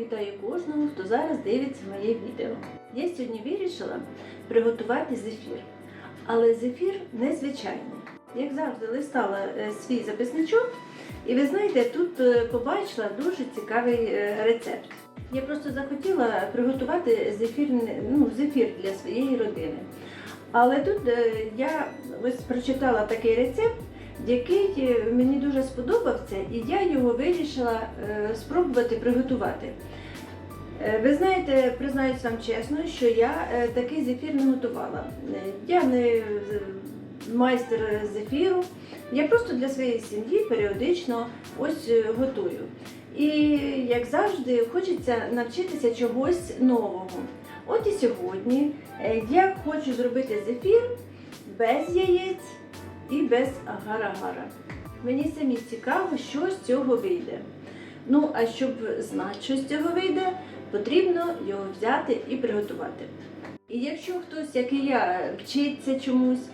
Вітаю кожного, хто зараз дивиться моє відео. Я сьогодні вирішила приготувати зефір. Але зефір незвичайний. Як завжди, листала е, свій записничок, і ви знаєте, тут е, побачила дуже цікавий е, рецепт. Я просто захотіла приготувати зефір, ну, зефір для своєї родини. Але тут я ось прочитала такий рецепт, який е, мені дуже сподобався, і я його вирішила е, спробувати приготувати. Е, Ви знаєте, признаюсь вам чесно, що я такий зефір не готувала. Я не майстер зефіру. Я просто для своєї сім'ї періодично ось готую. І як завжди, хочеться навчитися чогось нового. От і сьогодні я хочу зробити зефір без яєць і без агар-агара. Мені самі цікаво, що з цього вийде. Ну, а щоб знати, що з цього вийде, потрібно його взяти і приготувати. І якщо хтось, як і я, вчиться чомусь,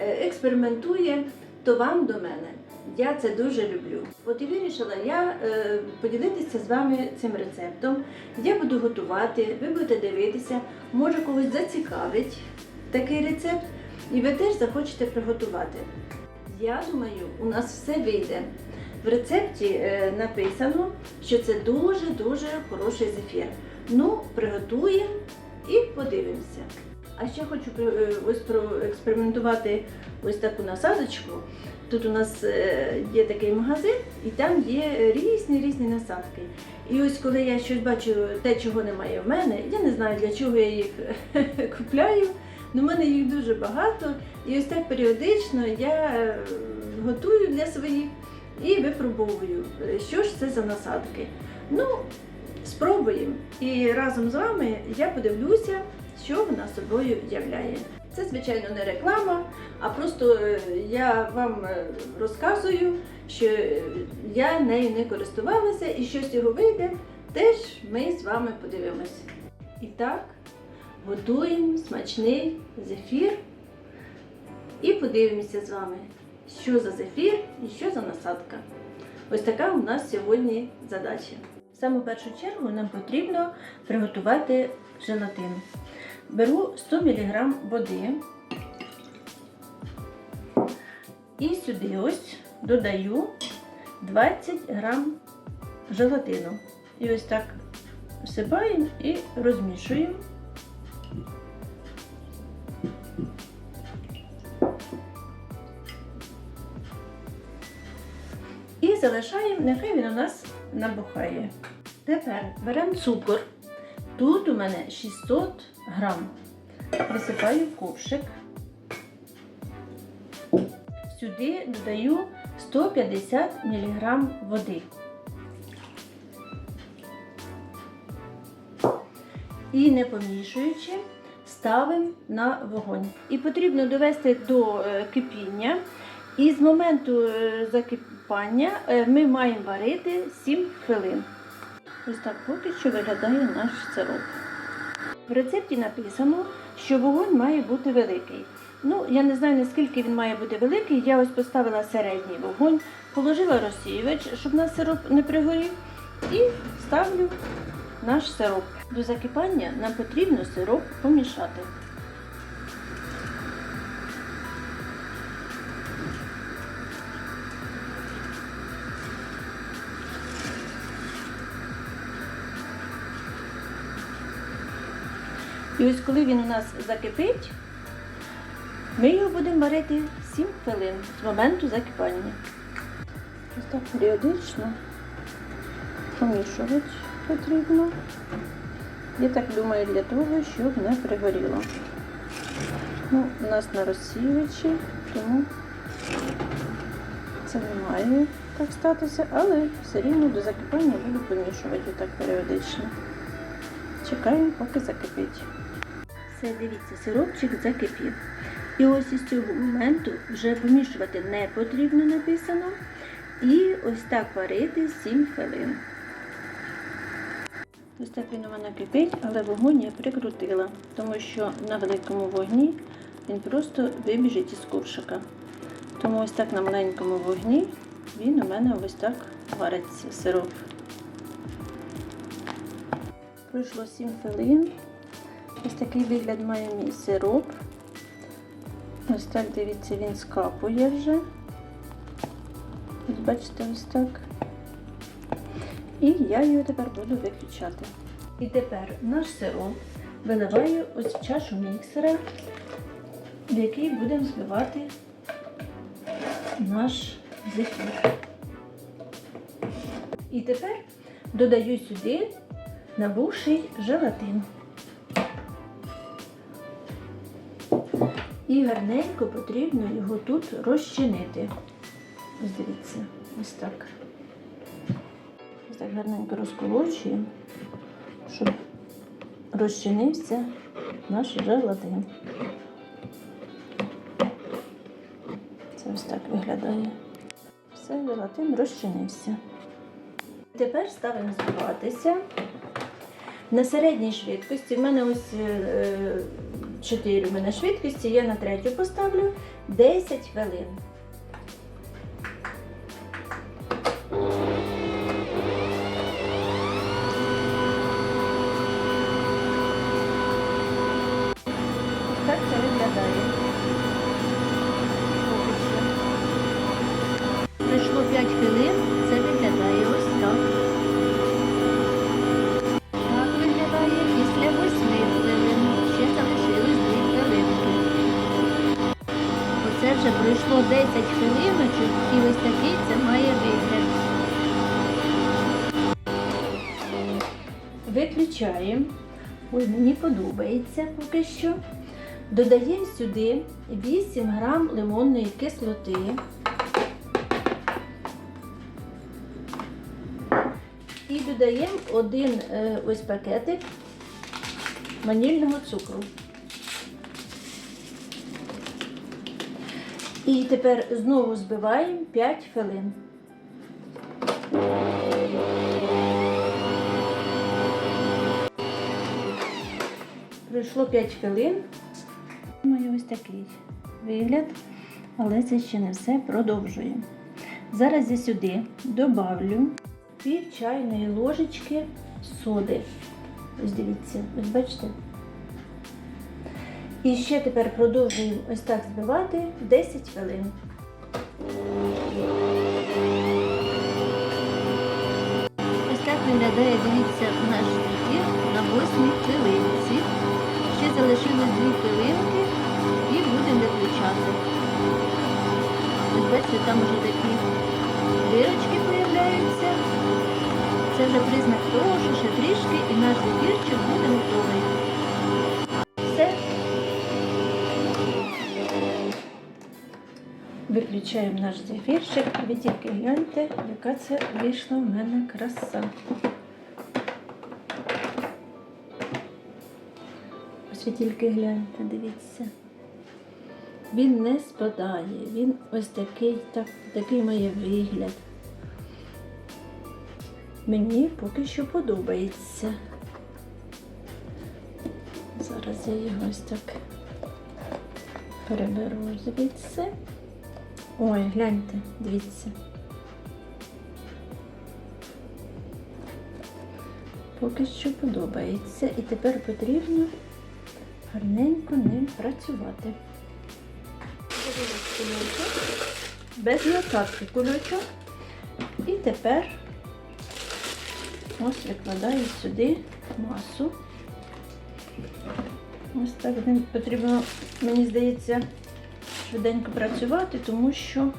е, експериментує, то вам до мене. Я це дуже люблю. От і вирішила я е, поділитися з вами цим рецептом. Я буду готувати, ви будете дивитися, може когось зацікавить такий рецепт, і ви теж захочете приготувати. Я думаю, у нас все вийде. В рецепті е, написано, що це дуже-дуже хороший зефір. Ну, приготуємо і подивимося. А ще хочу е, ось проекспериментувати ось таку насадочку. Тут у нас е, є такий магазин, і там є різні різні насадки. І ось коли я щось бачу, те, чого немає в мене, я не знаю для чого я їх купляю. Але в мене їх дуже багато. І ось так періодично я е, готую для своїх і випробовую, що ж це за насадки. Ну, спробуємо. І разом з вами я подивлюся, що вона собою являє. Це, звичайно, не реклама, а просто е, я вам е, розказую, що я нею не користувалася і що з цього вийде, теж ми з вами подивимось. І так, готуємо смачний зефір і подивимося з вами, що за зефір і що за насадка. Ось така у нас сьогодні задача. В саму першу чергу нам потрібно приготувати желатин. Беру 100 мг води і сюди ось додаю 20 г желатину. І ось так всипаємо і розмішуємо. Залишаємо, нехай він у нас набухає. Тепер беремо цукор. Тут у мене 600 грам. Висипаю в ковшик. Сюди додаю 150 мг води. І не помішуючи, ставимо на вогонь. І потрібно довести до е, кипіння. І з моменту е, закипання е, ми маємо варити 7 хвилин. Ось так поки що виглядає наш сироп. В рецепті написано, що вогонь має бути великий. Ну, я не знаю, наскільки він має бути великий. Я ось поставила середній вогонь, положила розсіювач, щоб наш сироп не пригорів, і ставлю наш сироп. До закипання нам потрібно сироп помішати. І ось коли він у нас закипить, ми його будемо варити 7 хвилин з моменту закипання. Ось так періодично помішувати потрібно. Я так думаю, для того, щоб не пригоріло. Ну, у нас на розсіювачі, тому це не має так статися, але все рівно до закипання буду помішувати так періодично. Чекаємо, поки закипить. Все, дивіться, сиропчик закипів. І ось із цього моменту вже помішувати не потрібно написано. І ось так варити 7 хвилин. Ось так він у мене кипить, але вогонь я прикрутила, тому що на великому вогні він просто вибіжить із ковшика. Тому ось так на маленькому вогні він у мене ось так вариться сироп. Пройшло 7 хвилин. Ось такий вигляд має мій сироп. Ось так, дивіться, він скапує вже. Ось бачите, ось так. І я його тепер буду виключати. І тепер наш сироп виливаю ось в чашу міксера, в який будемо збивати наш зефір. І тепер додаю сюди набувший желатин. І гарненько потрібно його тут розчинити. Ось дивіться, ось так. Ось так гарненько розколочуємо, щоб розчинився наш желатин. Це ось так виглядає. Все, желатин розчинився. Тепер ставимо збиватися. На середній швидкості, в мене ось 4 у мене швидкості, я на третю поставлю 10 хвилин. Так це виглядає. 10 хвилиночок і ось такий це має вигляд. Виключаємо. Ой, мені подобається поки що. Додаємо сюди 8 грам лимонної кислоти. І додаємо один е, ось пакетик ванільного цукру. І тепер знову збиваємо 5 хвилин. Пройшло 5 хвилин. Маю ось такий вигляд, але це ще не все. Продовжуємо. Зараз я сюди добавлю пів чайної ложечки соди. Ось дивіться, ось бачите. І ще тепер продовжуємо ось так збивати 10 хвилин. Ось так виглядає, дивіться, наш зефір на 8 хвилинці. Ще залишилось 2 хвилинки і будемо виключати. Ось бачите, там вже такі дирочки з'являються. Це вже признак того, що ще трішки і наш зефірчик буде готовий. Виключаємо наш зефірчик. Ви тільки гляньте, яка це вийшла в мене краса. Ось ви тільки гляньте, дивіться. Він не спадає, він ось такий, так, такий має вигляд. Мені поки що подобається. Зараз я його ось так переберу звідси. Ой, гляньте, дивіться. Поки що подобається. І тепер потрібно гарненько ним працювати. Без насадки кульочок. І тепер ось викладаю сюди масу. Ось так потрібно, мені здається, швиденько працювати, тому що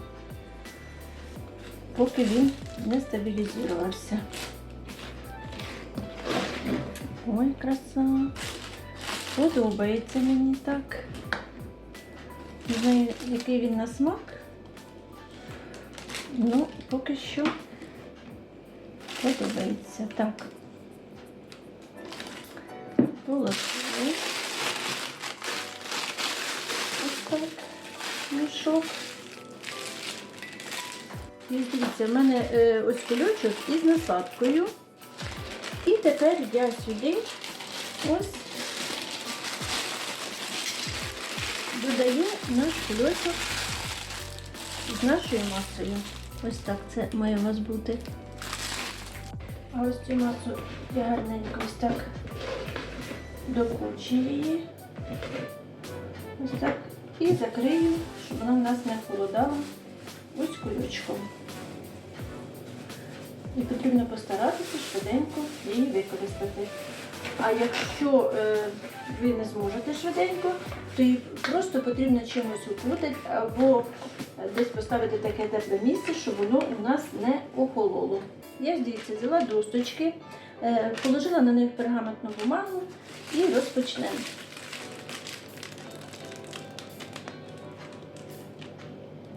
поки він не стабілізувався. Ой, краса. Подобається мені так. Не знаю, який він на смак. Ну, поки що подобається. Так. Полосую. Дивіться, в мене е, ось кульочок із насадкою. І тепер я сюди ось додаю наш кульочок з нашою масою. Ось так це має у вас бути. А ось цю масу я гарненько ось так докручую її. Ось так. І закрию, щоб вона в нас не холодала ось кулючком. І потрібно постаратися швиденько її використати. А якщо е, ви не зможете швиденько, то її просто потрібно чимось укрутити або десь поставити таке тепле місце, щоб воно у нас не охололо. Я дивіться, взяла досточки, е, положила на них пергаментну бумагу і розпочнемо.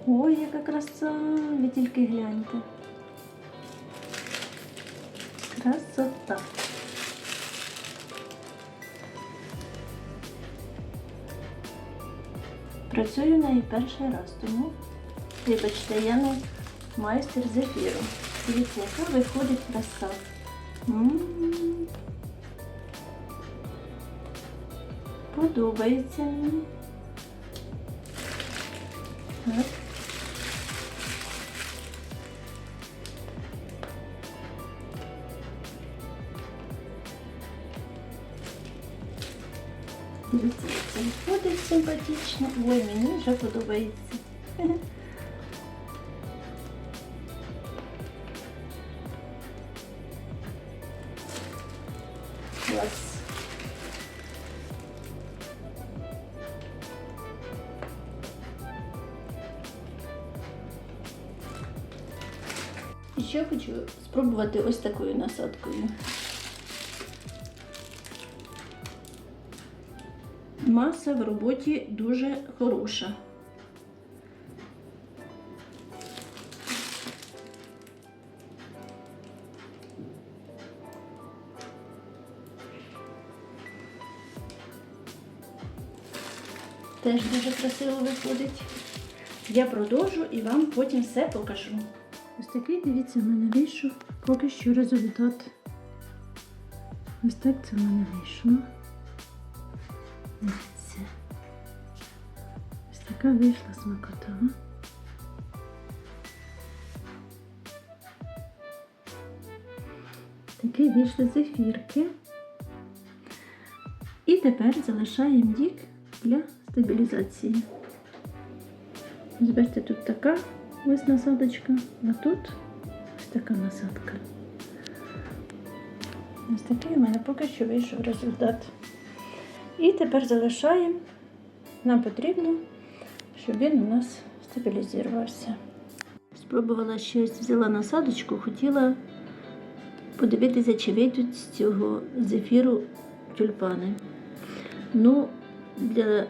Ой, яка краса! Ви тільки гляньте. Красота. Працюю нею перший раз, тому, вибачте, я не майстер з ефіру. Дивіться, яка виходить краса. Подобається мені. Симпатично. Ой, мені вже подобається. Клас. Ще хочу спробувати ось такою насадкою. Маса в роботі дуже хороша. Теж дуже красиво виходить. Я продовжу і вам потім все покажу. Ось такий, дивіться, в мене вийшов поки що результат. Ось так це в мене вийшло. Така вийшла смакота. Такі вийшли зефірки. І тепер залишаємо їх для стабілізації. Ось тут така ось насадочка, а тут ось така насадка. Ось такий у мене поки що вийшов результат. І тепер залишаємо. Нам потрібно, щоб він у нас стабілізувався. Спробувала щось, взяла насадочку, хотіла подивитися, чи вийдуть з цього зефіру тюльпани. Ну, для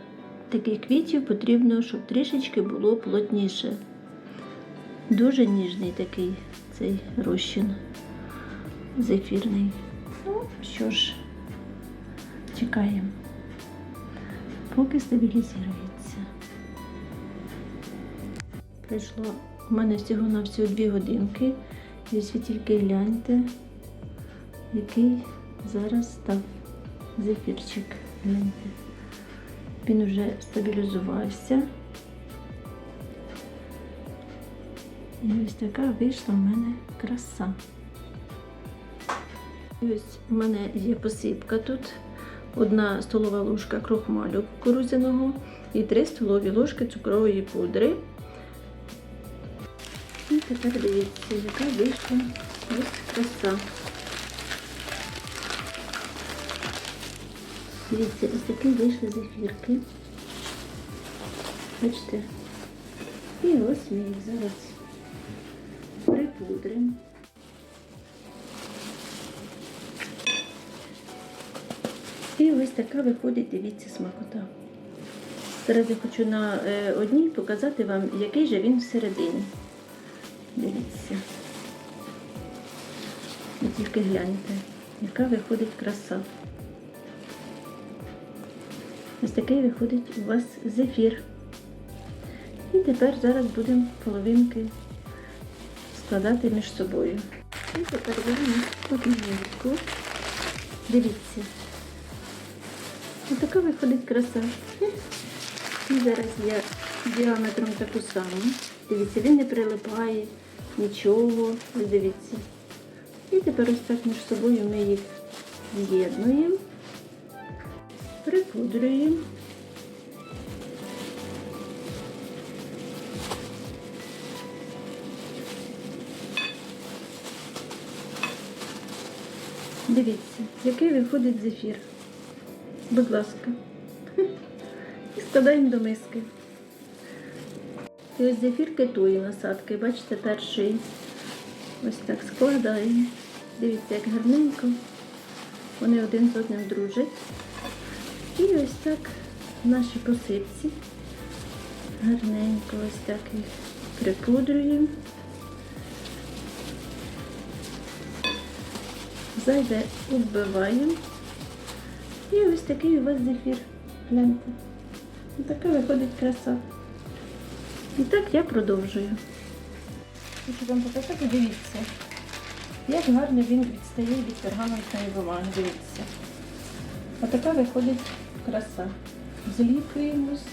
таких квітів потрібно, щоб трішечки було плотніше. Дуже ніжний такий цей розчин зефірний. Ну, що ж, чекаємо, поки стабілізується. Пройшло у мене всього на всього 2 годинки. І ось ви тільки гляньте, який зараз став зефірчик. Гляньте. Він вже стабілізувався. І ось така вийшла в мене краса. І ось у мене є посипка тут. Одна столова ложка крохмалю кукурудзяного і три столові ложки цукрової пудри. Тепер дивіться, яка вийшла ось краса. Дивіться, ось такі вийшли зефірки. Бачите? І ось ми їх зараз припудримо. І ось така виходить, дивіться, смакота. Зараз я хочу на е, одній показати вам, який же він всередині. Дивіться. Ви тільки гляньте, яка виходить краса. Ось такий виходить у вас зефір. І тепер зараз будемо половинки складати між собою. І тепер беремо одну. Дивіться. Ось така виходить краса. І зараз я діаметром таку саму. Дивіться, він не прилипає, нічого. Ось Дивіться. І тепер ось так між собою ми їх з'єднуємо, припудрюємо. Дивіться, який виходить зефір. Будь ласка. І складаємо до миски. І ось зефір китої насадки. Бачите, перший ось так складаємо. Дивіться, як гарненько. Вони один з одним дружать. І ось так в нашій посипці гарненько ось так їх припудрюємо. Зайве вбиваємо. І ось такий у вас зефір. Гляньте. Така виходить краса. І так я продовжую. Хочу вам показати, дивіться, як гарно він відстає від пергаментної бумаги. Дивіться. Отака виходить краса. Зліплюємось.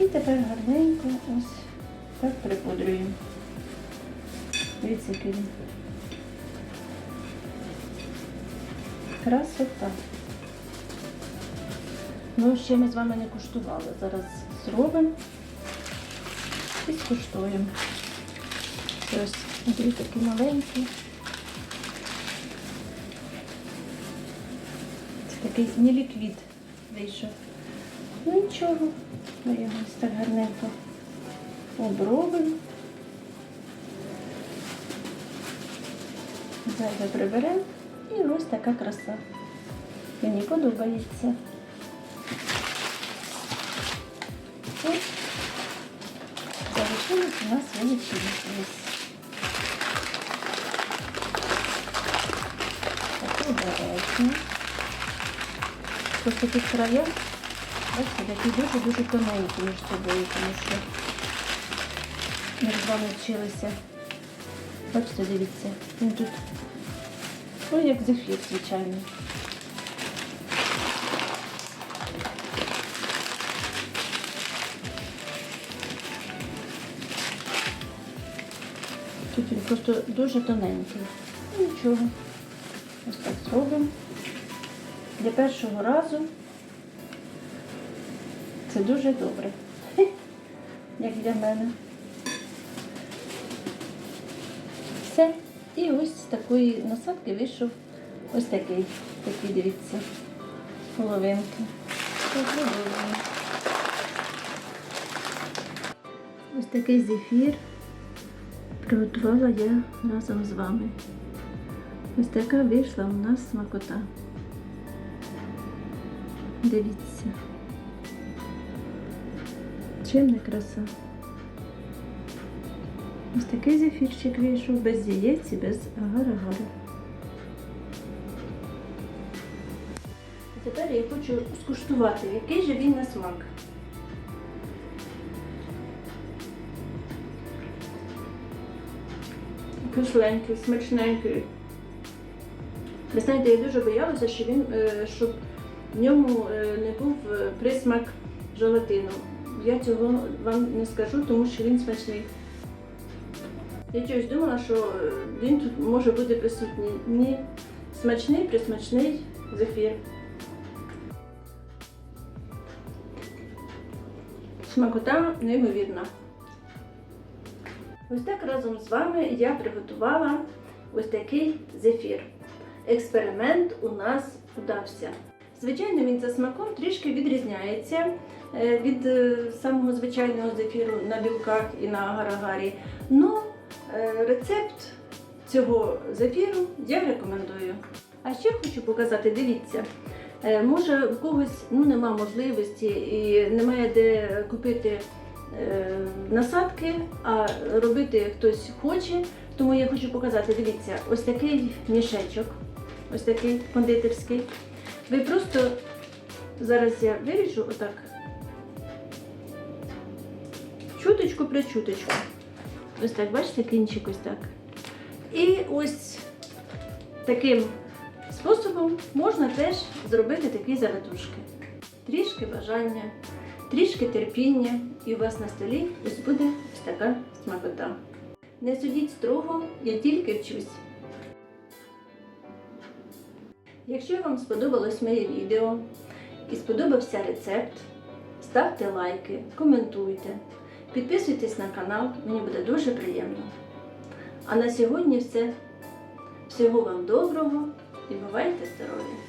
І тепер гарненько ось так припудрюємо. Дивіться, який він. Красота. Ну, ще ми з вами не куштували. Зараз зробимо і скуштуємо. Ось дві такі маленькі. Це такий не ліквід вийшов. Ну нічого, ми його так гарненько обробимо. Зайве приберемо і ось така краса. Мені подобається. Ось залишилось у нас величинки. Ось. Так, обережно. Просто тут края, бачите, такі дуже-дуже тоненькі між собою, тому що ми з вами вчилися. Бачите, дивіться, він тут, ну як зефір, звичайно. Просто дуже тоненький. Ну, нічого. Ось так зробимо. Для першого разу це дуже добре. Як для мене. Все. І ось з такої насадки вийшов ось такий. Такий, дивіться, половинки. Ось такий зефір приготувала я разом з вами. Ось така вийшла у нас смакота. Дивіться. Чим не краса. Ось такий зефірчик вийшов без яєць і без агар-агару. Тепер я хочу скуштувати, який же він на смак. Кисленький, смачненький. Ви знаєте, я дуже боялася, що він, е, щоб в ньому е, не був е, присмак желатину. Я цього вам не скажу, тому що він смачний. Я чогось думала, що він тут може бути присутній. Ні, смачний, присмачний зефір. Смакота неймовірна. Ось так разом з вами я приготувала ось такий зефір. Експеримент у нас вдався. Звичайно, він за смаком трішки відрізняється е, від е, самого звичайного зефіру на білках і на агарагарі. Но е, рецепт цього зефіру я рекомендую. А ще хочу показати, дивіться, може в когось ну, нема можливості і немає де купити насадки, а робити хтось хоче. Тому я хочу показати, дивіться, ось такий мішечок, ось такий кондитерський. Ви просто зараз я виріжу отак. Чуточку при чуточку. Ось так, бачите, кінчик ось так. І ось таким способом можна теж зробити такі завитушки. Трішки бажання, Трішки терпіння, і у вас на столі ось буде ось така смакота. Не судіть строго, я тільки вчусь. Якщо вам сподобалось моє відео і сподобався рецепт, ставте лайки, коментуйте, підписуйтесь на канал, мені буде дуже приємно. А на сьогодні все. Всього вам доброго і бувайте здорові!